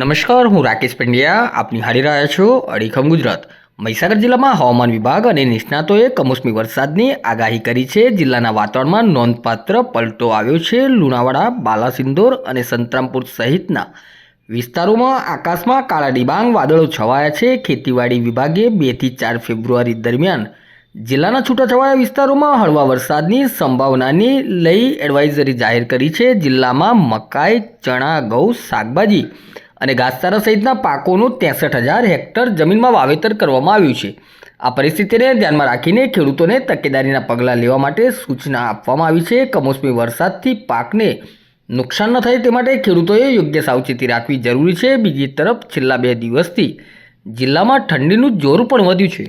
નમસ્કાર, હું રાકેશ પંડ્યા. આપ નિહાળી રહ્યા છો અડીખમ ગુજરાત. મહીસાગર જિલ્લામાં હવામાન વિભાગ અને નિષ્ણાતોએ કમોસમી વરસાદની આગાહી કરી છે. જિલ્લાના વાતાવરણમાં નોંધપાત્ર પલટો આવ્યો છે. લુણાવાડા, બાલાસિંદોર અને સંતરામપુર સહિતના વિસ્તારોમાં આકાશમાં કાળા ડિબાંગ, વાદળો છવાયા છે. ખેતીવાડી વિભાગે બેથી ચાર ફેબ્રુઆરી દરમિયાન જિલ્લાના છૂટાછવાયા વિસ્તારોમાં હળવા વરસાદની સંભાવનાની લઈ એડવાઇઝરી જાહેર કરી છે. જિલ્લામાં મકાઈ, ચણા, ઘઉં, શાકભાજી અને ઘાસચારા સહિતના પાકોનું ત્રેસઠ હજાર હેક્ટર જમીનમાં વાવેતર કરવામાં આવ્યું છે. આ પરિસ્થિતિને ધ્યાનમાં રાખીને ખેડૂતોને તકેદારીના પગલાં લેવા માટે સૂચના આપવામાં આવી છે. કમોસમી વરસાદથી પાકને નુકસાન ન થાય તે માટે ખેડૂતોએ યોગ્ય સાવચેતી રાખવી જરૂરી છે. બીજી તરફ છેલ્લા બે દિવસથી જિલ્લામાં ઠંડીનું જોર પણ વધ્યું છે.